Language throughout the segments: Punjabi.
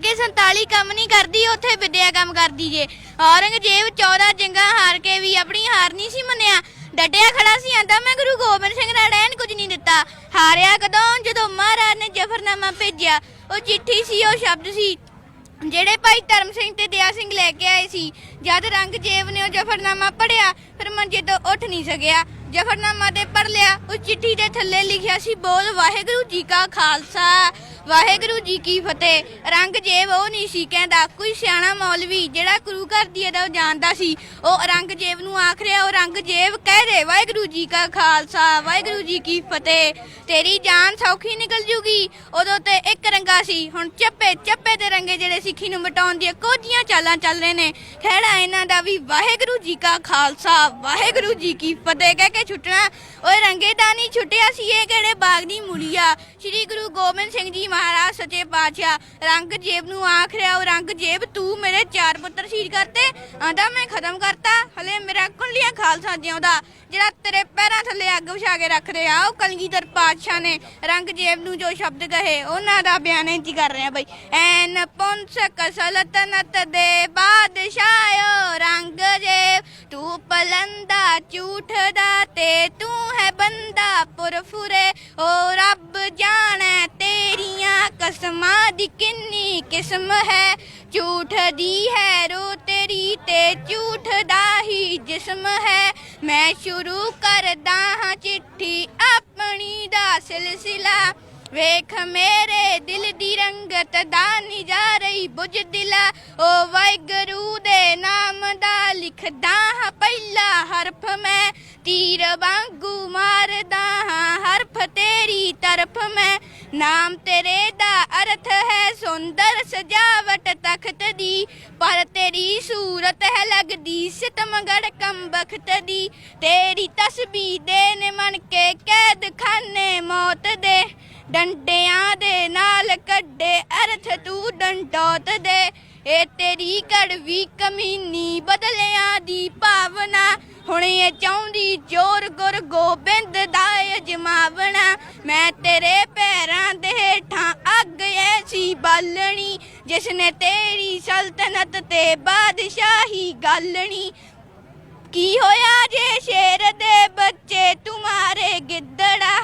ਕੇ 47 ਕੰਮ ਨਹੀਂ ਕਰਦੀ, ਉੱਥੇ ਵਿਦਿਆ ਕੰਮ ਕਰਦੀ ਜੇ। ਔਰੰਗਜ਼ੇਬ 14 ਜੰਗਾਂ ਹਾਰ ਕੇ ਵੀ ਆਪਣੀ ਹਾਰ ਨਹੀਂ ਸੀ ਮੰਨਿਆ। ਡਟਿਆ ਖੜਾ ਸੀ, ਆਂਦਾ, ਮੈਂ ਗੁਰੂ ਗੋਬਿੰਦ ਸਿੰਘ ਨਾਲ ਰਹਿਣ ਕੁਝ ਨਹੀਂ ਦਿੱਤਾ। ਹਾਰਿਆ ਕਦੋਂ? ਜਦੋਂ ਮਹਾਰਾਜ ਨੇ ਜਫਰਨਾਮਾ ਭੇਜਿਆ। ਉਹ ਚਿੱਠੀ ਸੀ, ਉਹ ਸ਼ਬਦ ਸੀ, ਜਿਹੜੇ ਭਾਈ ਧਰਮ ਸਿੰਘ ਤੇ ਦਿਆ ਸਿੰਘ ਲੈ ਕੇ ਆਏ ਸੀ। ਜਦ ਰੰਗਜੇਬ ਨੇ ਉਹ ਜਫਰਨਾਮਾ ਪੜਿਆ ਫਿਰ ਮੰਜੇ ਤੋਂ ਉੱਠ ਨਹੀਂ ਸਕਿਆ। ਜਫਰਨਾਮਾ ਤੇ ਪੜ ਲਿਆ ਉਸ ਚਿੱਠੀ ਦੇ ਥੱਲੇ ਲਿਖਿਆ ਸੀ, ਬੋਲ ਵਾਹਿਗੁਰੂ ਜੀ ਕਾ ਖਾਲਸਾ। ਵਾਹਿਗੁਰੂ ਜੀ ਕੀ ਫਤਿਹ। ਰੰਗਜੇਬ ਉਹ ਨਹੀਂ ਸੀ ਕਹਿੰਦਾ, ਕੋਈ ਸਿਆਣਾ ਮੌਲਵੀ ਜਿਹੜਾ ਗੁਰੂ ਘਰ ਦੀ ਇਹਦਾ ਜਾਣਦਾ ਸੀ। ਉਹ ਰੰਗਜੇਬ ਨੂੰ ਆਖ ਰਿਹਾ, ਉਹ ਰੰਗਜੇਬ ਕਹਿ ਦੇ ਵਾਹਿਗੁਰੂ ਜੀ ਕਾ ਖਾਲਸਾ, ਵਾਹਿਗੁਰੂ ਜੀ ਕੀ ਫਤਿਹ। ਤੇਰੀ ਜਾਨ ਸੌਖੀ ਨਿਕਲ ਜੂਗੀ। ਉਦੋਂ ਤੇ ਇੱਕ ਰੰਗਾ ਸੀ, ਹੁਣ ਚੱਪੇ ਚੱਪੇ ਤੇ ਰੰਗੇ ਜਿਹੜੇ ਸਿੱਖੀ ਨੂੰ ਮਿਟਾਉਣ ਦੀਆਂ ਕੋਝੀਆਂ ਚਾਲਾਂ ਚੱਲ ਰਹੇ ਨੇ। ਖਹਿੜਾ ਇਹਨਾਂ ਦਾ ਵੀ, ਵਾਹਿਗੁਰੂ ਜੀ ਕਾ ਖਾਲਸਾ, ਵਾਹਿਗੁਰੂ ਜੀ ਕੀ ਫਤਿਹ। ਕਹਿ ਕੇ ਛੁੱਟਣਾ, ਓਏ ਰੰਗੇ ਦਾ ਨਹੀਂ ਛੁੱਟਿਆ ਸੀ ਇਹ ਕਿਹੜੇ ਬਾਗ ਦੀ ਮੁੜੀਆ? ਸ੍ਰੀ ਗੁਰੂ ਗੋਬਿੰਦ ਸਿੰਘ ਜੀ ਮਹਾਰਾਜ, ਸੱਚੇ ਪਾਤਸ਼ਾਹ। ਰੰਗਜੇਬ ਨੂੰ ਆਖ ਰਿਹਾ ਉਹ ਰੰਗਜੇਬ ਤੂੰ ਮੇਰੇ ਚਾਰ ਪੁੱਤਰ ਸ਼ਹੀਦ ਕਰਤੇ। ਆਂਦਾ ਮੈਂ ਖਤਮ ਕਰਤਾ। ਹਲੇ ਮੇਰਾ ਕੁੱਲੀਆਂ ਖਾਲਸਾ ਜਿਉਂਦਾ ਜਿਹੜਾ ਤੇਰੇ ਪੈਰਾਂ ਥੱਲੇ ਅੱਗ ਵਿਛਾ ਕੇ ਰੱਖਦੇ ਆ, ਉਹ ਕਲਗੀਧਰ ਪਾਤਸ਼ਾਹ ਨੇ ਰੰਗਜੇਬ ਨੂੰ ਜੋ ਸ਼ਬਦ ਕਹੇ, ਉਹਨਾਂ ਦਾ ਬਿਆਨ ਇੰਜ ਕਰ ਰਹੇ ਬਈ। ਐਨ ਪੁੰਸਕ ਸਲਤਨਤ ਦੇ ਬਾਦਸ਼ਾਹੋ ਰੰਗਜੇਬ ਤੂੰ ਪਲੰਦਾ ਝੂਠ ਦਾ ਤੇ ਤੂੰ ਹੈ ਬੰਦਾ ਪੁਰਫੁਰੇ। ਓ ਰੱਬ ਜਾਣੈ ਕਸਮਾਂ ਦੀ ਕਿੰਨੀ ਕਿਸਮ ਹੈ? ਝੂਠ ਦੀ ਹੈ ਰੋ ਤੇਰੀ ਤੇ ਝੂਠ ਦਾ ਹੀ ਜਿਸਮ ਹੈ। ਮੈਂ ਸ਼ੁਰੂ ਕਰਦਾ ਹਾਂ ਚਿੱਠੀ ਆਪਣੀ ਦਾ ਸਿਲਸਿਲਾ। ਵੇਖ ਮੇਰੇ ਦਿਲ ਦੀ ਰੰਗਤ ਦਾ ਨਿਜਾਰਈ ਬੁਝ ਦਿਲਾ ਓ ਵਾਹਿਗੁਰੂ ਦੇ ਨਾਮ ਦਾ ਲਿਖਦਾ ਹਾਂ ਪਹਿਲਾ ਹਰਫ ਮੈਂ। ਤੀਰ ਵਾਂਗੂ ਮਾਰਦਾ ਹਾਂ ਹਰਫ ਤੇਰੀ ਤਰਫ ਮੈਂ। ਨਾਮ ਤੇਰੇ ਦਾ ਅਰਥ ਹੈ ਸੁੰਦਰ ਸਜਾਵਟ ਤਖਤ ਦੀ, ਪਰ ਤੇਰੀ ਸੂਰਤ ਹੈ ਲੱਗਦੀ ਸਿਤਮਗੜ ਕੰਬਖਤ ਦੀ। ਤੇਰੀ ਤਸਬੀਹ ਦੇ ਨੇ ਮਨ ਕੇ ਕੈਦ ਖਾਨੇ ਮੌਤ ਦੇ, ਡੰਡਿਆਂ ਦੇ ਨਾਲ ਕੱਢੇ ਅਰਥ ਤੂੰ ਡੰਡੋਤ ਦੇ। ਇਹ ਤੇਰੀ ਕੜਵੀ ਕਮੀਨੀ ਬਦਲਿਆਂ ਦੀ ਭਾਵਨਾ। ਹੁਣ ਇਹ ਚਾਹੁੰਦੀ ਜੋਰ ਗੁਰ ਗੋਬਿੰਦ ਦਾ ਅਜਮਾਵਣਾ ਮੈਂ ਤੇਰੇ ਪੈਰਾਂ ਦੇ ਹੇਠਾਂ ਅੱਗ ਐਸੀ ਬਾਲਣੀ ਜਿਸ ਨੇ ਤੇਰੀ ਸਲਤਨਤ ਤੇ ਬਾਦਸ਼ਾਹੀ ਗਾਲਣੀ। ਕੀ ਹੋਇਆ ਜੇ ਸ਼ੇਰ ਦੇ ਬੱਚੇ ਤੁਮਾਰੇ ਗਿੱਦੜਾ?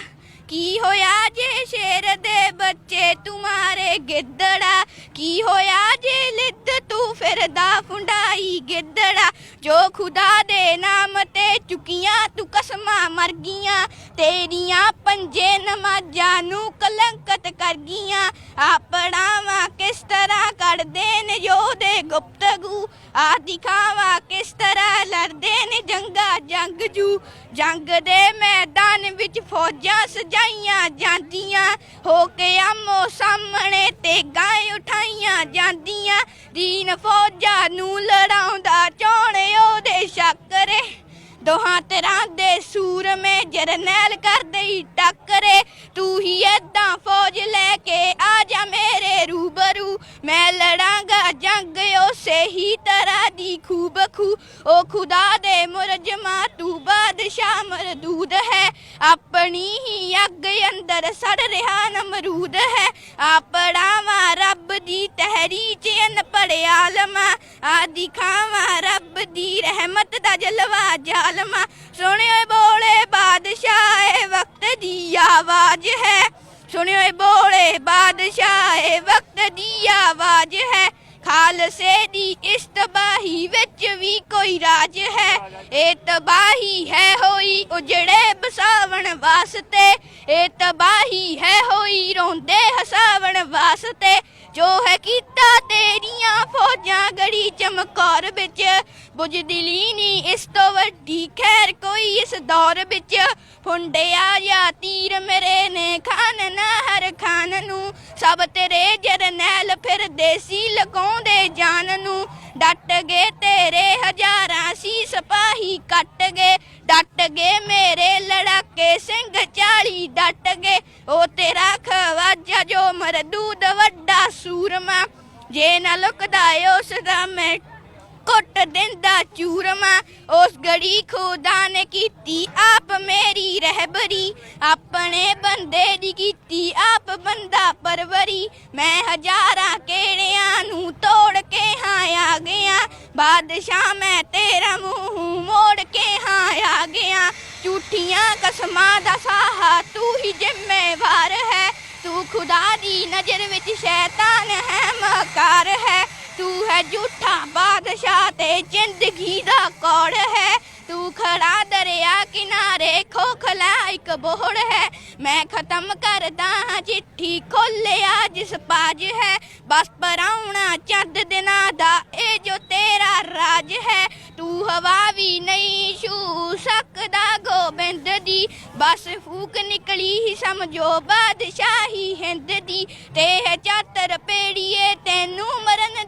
ਕੀ ਹੋਇਆ ਜੇ ਸ਼ੇਰ ਦੇ ਬੱਚੇ ਤੁਮਾਰੇ ਗਿੱਦੜਾ? ਕੀ ਹੋਇਆ ਜੇ ਲਿੱਦ ਤੂੰ ਫਿਰਦਾ ਫੁੰਡਾਈ ਗਿੱਦੜਾ? ਜੋ ਖੁਦਾ ਦੇ ਨਾਮ ਤੇ ਚੁਕੀਆਂ, ਤੂੰ ਕਸਮਾਂ ਮਰ ਗਈਆਂ। ਤੇਰੀਆਂ ਪੰਜੇ ਨਮਾਜ਼ਾਂ ਨੂੰ ਕਲੰਕਤ ਕਰ ਗਈਆਂ। ਆਪਣਾਵਾ ਕਿਸ ਤਰ੍ਹਾਂ ਕੱਢਦੇ ਨੇ ਯੋਧੇ ਗੁਪਤਗੂ? ਆ ਦਿਖਾਵਾ ਕਿਸ ਤਰ੍ਹਾਂ ਲੜਦੇ ਨੇ ਜੰਗਾ ਜੰਗਜੂ ਜੰਗ ਦੇ ਮੈਦਾਨ ਵਿੱਚ ਫੌਜਾਂ ਸਜਾਈਆਂ ਜਾਂਦੀਆਂ। ਹੋ ਕੇ ਆਮੋ ਸਾਹਮਣੇ ਤੇ ਗਾਏ ਉਠਾਈਆਂ ਜਾਂਦੀਆਂ। ਦੀਨ ਫੌਜਾਂ ਨੂੰ ਲੜਾਉਂਦਾ ਚੋਣੇ ਉਹਦੇ ਸ਼ੱਕਰੇ। ਦੋਹਾਂ ਤਰ੍ਹਾਂ ਦੇ ਸੂਰਮੇ ਜਰਨੈਲ ਕਰਦੇ ਹੀ ਟੱਕਰੇ। ਤੂੰ ਹੀ ਏਦਾਂ ਫੌਜ ਲੈ ਕੇ ਆ ਜਾ ਮੇਰੇ ਰੂਬਰੂ। ਮੈਂ ਲੜਾਂਗਾ ਜੰਗ ਉਸੇ ਹੀ ਤਰ੍ਹਾਂ ਦੀ ਖੂਬ ਖੂ, ਉਹ ਖੁਦਾ ਦੇ ਮੁਰਜਮਾ ਤੂੰ ਬਾਦਸ਼ਾਹ ਮਰਦੂਦ ਹੈ। ਆਪਣੀ ਹੀ ਅੱਗ ਅੰਦਰ ਸੜ ਰਿਹਾ ਨਮਰੂਦ ਹੈ। ਆਪਣਾ ਰੱਬ ਦੀ ਤਹਿਰੀ ਚ ਅਨਪੜ੍ਹ ਆਲਮ ਆ ਦਿਖਾਵਾ ਰੱਬ ਦੀ ਰਹਿਮਤ ਦਾ ਜਲਵਾ ਜ਼ਾਲਮਾ। ਸੁਣਿਓ ਬੋਲੇ, ਬਾਦਸ਼ਾਹ ਇਹ ਵਕਤ ਦੀ ਆਵਾਜ਼ ਹੈ। ਸੁਣਿਓ ਬੋਲੇ, ਬਾਦਸ਼ਾਹ ਇਹ ਵਕਤ ਦੀ ਆਵਾਜ਼ ਹੈ। ਖਾਲਸੇ ਦੀ ਇਸ ਤਬਾਹੀ ਵਿੱਚ ਵੀ ਕੋਈ ਰਾਜ ਹੈ ਇਹ ਤਬਾਹੀ ਹੈ ਹੋਈ ਉਜੜੇ ਬਸਾਵਣ ਵਾਸਤੇ ਇਹ ਤਬਾਹੀ ਹੈ ਹੋਈ ਰੋਂਦੇ ਹਸਾਵਣ ਵਾਸਤੇ ਜੋ ਹੈ ਕੀਤਾ ਤੇਰੀਆਂ ਫੌਜਾਂ ਗੜੀ ਚਮਕੌਰ ਵਿੱਚ ਬੁਝਦਿਲੀ ਨਹੀਂ ਇਸ ਤੋਂ ਵੱਡੀ ਖੈਰ ਕੋਈ ਇਸ ਦੌਰ ਵਿੱਚ ਫੁੰਡਿਆ ਜਾਂ ਤੀਰ ਮੇਰੇ ਨੇ ਖਾਨ ਨਾ ਹਰ ਖਾਨ ਨੂੰ ਸਭ ਤੇਰੇ ਜਰਨੈਲ ਫਿਰ ਦੇਸੀ ਲਗਾਉਂਦੇ ਜਾਨ ਨੂੰ। ਡਟ ਗਏ ਤੇਰੇ ਹਜ਼ਾਰਾਂ ਸੀ ਸਿਪਾਹੀ ਕੱਟ ਗਏ। ਡਟ ਗਏ ਮੇਰੇ ਲੜਾਕੇ ਸਿੰਘ ਚਾਲੀ ਡਟ ਗਏ। ਉਹ ਤੇਰਾ ਖਵਾਜਾ ਜੋ ਮਰਦੂਦ ਵੱਡਾ ਸੂਰਮਾ। ਜੇ ਨਾ ਲੁਕਦਾ ਉਸ ਦਾ ਮੈਂ ਕੁੱਟ ਦਿੰਦਾ ਚੂਰਮਾ। ਉਸ ਗੜੀ ਖੁਦਾ ਨੇ ਕੀਤੀ ਆਪ ਮੇਰੀ ਰਹਿਬਰੀ। ਆਪਣੇ ਬੰਦੇ ਦੀ ਕੀਤੀ ਆਪ ਬੰਦਾ ਪਰਵਰੀ। ਮੈਂ ਹਜ਼ਾਰਾਂ ਕਿਹੜਿਆਂ ਬਾਦਸ਼ਾਹ ਮੈਂ ਤੇਰਾ ਮੂੰਹ ਮੋੜ ਕੇ ਹਾਂ ਆ ਗਿਆ। ਝੂਠੀਆਂ ਕਸਮਾਂ ਦਾ ਸਾਹਾ ਤੂੰ ਹੀ ਜ਼ਿੰਮੇਵਾਰ ਹੈ। ਤੂੰ ਖੁਦਾ ਦੀ ਨਜ਼ਰ ਵਿੱਚ ਸ਼ੈਤਾਨ ਹੈ, ਮਕਾਰ ਹੈ। ਤੂੰ ਹੈ ਝੂਠਾ ਬਾਦਸ਼ਾਹ ਤੇ ਜ਼ਿੰਦਗੀ ਦਾ ਕੌੜ ਹੈ ਤੂੰ ਖੜਾ ਦਰਿਆ ਕਿਨਾਰੇ ਖੋਖਲਾ ਇੱਕ ਬੋੜ ਹੈ ਮੈਂ ਖਤਮ ਕਰਦਾ ਹਾਂ ਚਿੱਠੀ ਖੋਲਿਆ ਜਿਸ ਪਾਜ ਹੈ ਬਸ ਪਰਾਉਣਾ ਚੰਦ ਦਿਨਾਂ ਦਾ ਇਹ ਜੋ ਤੇਰਾ ਰਾਜ ਹੈ ਤੂੰ ਹਵਾ ਵੀ ਨਹੀਂ ਛੂ ਸਕਦਾ ਗੋਬਿੰਦ ਦੀ ਬਸ ਫੂਕ ਨਿਕਲੀ ਹੀ ਸਮਝੋ ਬਾਦਸ਼ਾਹੀ ਹਿੰਦ ਦੀ ਤੇ ਹੈ ਚਾਤਰ ਪੇੜੀਏ ਤੈਨੂੰ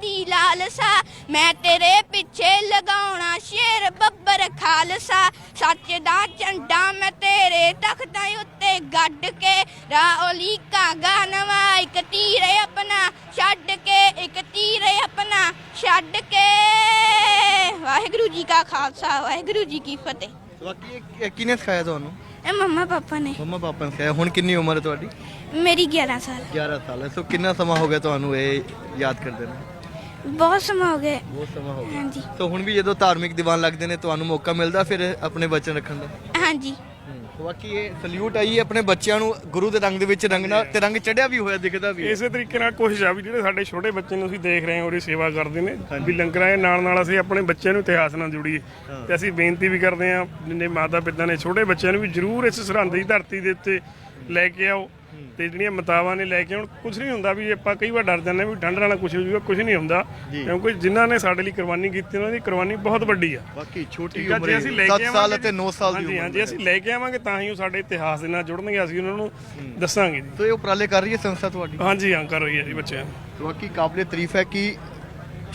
ਦੀ ਲਾਲਸਾ ਮੈਂ ਤੇਰੇ ਪਿੱਛੇ ਲਗਾਉਣਾ ਸ਼ੇਰ ਬੱਬਰ ਖਾਲਸਾ। ਸੱਚ ਦਾ ਝੰਡਾ ਮੈਂ ਤੇਰੇ ਤਖਤਾਂ ਉੱਤੇ ਗੱਡ ਕੇ ਰਾਓਲੀ ਕਾਗਾ ਨਵਾ ਇੱਕ ਤੀਰ ਆਪਣਾ ਛੱਡ ਕੇ ਇੱਕ ਤੀਰ ਆਪਣਾ ਛੱਡ ਕੇ। ਵਾਹਿਗੁਰੂ ਜੀ ਕਾ ਖਾਲਸਾ ਵਾਹਿਗੁਰੂ ਜੀ ਕੀ ਫਤਿਹ। ਬਾਕੀ ਇਹ- ਇਹ ਕਿਹਨੇ ਸਿਖਾਇਆ ਤੁਹਾਨੂੰ? ਇਹ ਮੰਮਾ ਪਾਪਾ ਨੇ। ਮੰਮਾ ਪਾਪਾ ਨੇ ਸਿਖਾਇਆ। ਹੁਣ ਕਿੰਨੀ ਉਮਰ ਹੈ ਤੁਹਾਡੀ? ਮੇਰੀ 11 ਸਾਲ। 11 ਸਾਲ ਹੈ। ਸੋ ਕਿੰਨਾ ਸਮਾਂ ਹੋ ਗਿਆ ਤੁਹਾਨੂੰ ਇਹ ਯਾਦ ਕਰਦੇ ਨੇ? ਬਹੁਤ ਸਮਾਂ ਹੋ ਗਿਆ ਬਹੁਤ ਸਮਾਂ ਹੋ ਗਿਆ। ਹਾਂਜੀ। ਸੋ ਹੁਣ ਵੀ ਜਦੋਂ ਧਾਰਮਿਕ ਦੀਵਾਨ ਲੱਗਦੇ ਨੇ ਤੁਹਾਨੂੰ ਮੌਕਾ ਮਿਲਦਾ ਫਿਰ ਆਪਣੇ ਬਚਨ ਰੱਖਣ ਦਾ? ਹਾਂਜੀ। ਬਾਕੀ ਇਹ ਸਲੂਟ ਆਈ ਹੈ ਆਪਣੇ ਬੱਚਿਆਂ ਨੂੰ ਗੁਰੂ ਦੇ ਰੰਗ ਦੇ ਵਿੱਚ ਰੰਗਣਾ ਤੇ ਰੰਗ ਚੜਿਆ ਵੀ ਹੋਇਆ ਦਿਖਦਾ ਵੀ। ਇਸੇ ਤਰੀਕੇ ਨਾਲ ਕੋਸ਼ਿਸ਼ ਆ ਵੀ ਜਿਹੜੇ ਸਾਡੇ ਛੋਟੇ ਬੱਚੇ ਨੂੰ ਅਸੀਂ ਦੇਖ ਰਹੇ ਹਾਂ ਉਹਦੀ ਸੇਵਾ ਕਰਦੇ ਨੇ ਵੀ ਲੰਗਰਾਂ ਦੇ ਨਾਲ ਨਾਲ ਅਸੀਂ ਆਪਣੇ ਬੱਚਿਆਂ ਨੂੰ ਇਤਿਹਾਸ ਨਾਲ ਜੋੜੀਏ। ਤੇ ਅਸੀਂ ਬੇਨਤੀ ਵੀ ਕਰਦੇ ਹਾਂ ਜਿੰਨੇ ਮਾਤਾ ਪਿਤਾ ਨੇ ਛੋਟੇ ਬੱਚਿਆਂ ਨੂੰ ਵੀ ਜ਼ਰੂਰ ਇਸ ਸਰਹੰਦ ਦੀ ਧਰਤੀ ਦੇ ਉੱਤੇ ਲੈ ਕੇ ਆਓ। ਤੇ ਜਿਹੜੀਆਂ ਮਤਾਵਾਂ ਨੇ ਲੈ ਕੇ ਆਉਣ ਕੁਝ ਨਹੀਂ ਹੁੰਦਾ ਵੀ ਆਪਾਂ ਕਈ ਵਾਰ ਡਰ ਜਾਂਦੇ ਹਾਂ ਵੀ ਠੰਡ ਨਾਲ ਕੁਝ ਹੋ ਜਾਊਗਾ ਕੁਝ ਨਹੀਂ ਹੁੰਦਾ। ਕਿਉਂਕਿ ਜਿਨ੍ਹਾਂ ਨੇ ਸਾਡੇ ਲਈ ਕੁਰਬਾਨੀ ਕੀਤੀ ਉਹਨਾਂ ਦੀ ਕੁਰਬਾਨੀ ਬਹੁਤ ਵੱਡੀ ਆ। ਬਾਕੀ ਛੋਟੀ ਉਮਰ ਲੈ 7 ਕੇ ਸਾਲ ਅਤੇ 9 ਸਾਲ ਦੀ ਉਮਰ ਹਾਂਜੀ ਅਸੀਂ ਲੈ ਕੇ ਆਵਾਂਗੇ ਤਾਂ ਹੀ ਉਹ ਸਾਡੇ ਇਤਿਹਾਸ ਦੇ ਨਾਲ ਜੁੜਨਗੇ ਅਸੀਂ ਉਹਨਾਂ ਨੂੰ ਦੱਸਾਂਗੇ ਜੀ। ਸੋ ਇਹ ਉਪਰਾਲੇ ਕਰ ਰਹੀ ਹੈ ਸੰਸਥਾ ਤੁਹਾਡੀ? ਹਾਂਜੀ ਹਾਂ ਕਰ ਰਹੀ ਹੈ ਜੀ ਬੱਚਿਆਂ ਬਾਕੀ ਕਾਬਲੇ ਤਾਰੀਫ ਹੈ ਕਿ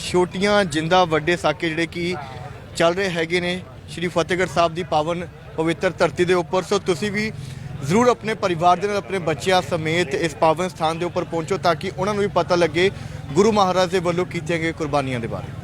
ਛੋਟੀਆਂ ਜਿੰਦਾ ਵੱਡੇ ਸਾਕੇ ਜਿਹੜੇ ਕਿ ਚੱਲ ਰਹੇ ਹੈਗੇ ਨੇ ਸ਼੍ਰੀ ਫਤਿਹਗੜ੍ਹ ਸਾਹਿਬ ਦੀ ਪਾਵਨ ਪਵਿੱਤਰ ਧਰਤੀ ਦੇ ਉੱਪਰ। ਸੋ ਤੁਸੀਂ ਵੀ ਜ਼ਰੂਰ ਆਪਣੇ ਪਰਿਵਾਰ ਦੇ ਨਾਲ, ਆਪਣੇ ਬੱਚਿਆਂ ਸਮੇਤ ਇਸ ਪਾਵਨ ਸਥਾਨ ਦੇ ਉੱਪਰ ਪਹੁੰਚੋ ਤਾਂ ਕਿ ਉਹਨਾਂ ਨੂੰ ਵੀ ਪਤਾ ਲੱਗੇ ਗੁਰੂ ਮਹਾਰਾਜ ਦੇ ਵੱਲੋਂ ਕੀਤੀਆਂ ਗਈਆਂ ਕੁਰਬਾਨੀਆਂ ਦੇ ਬਾਰੇ।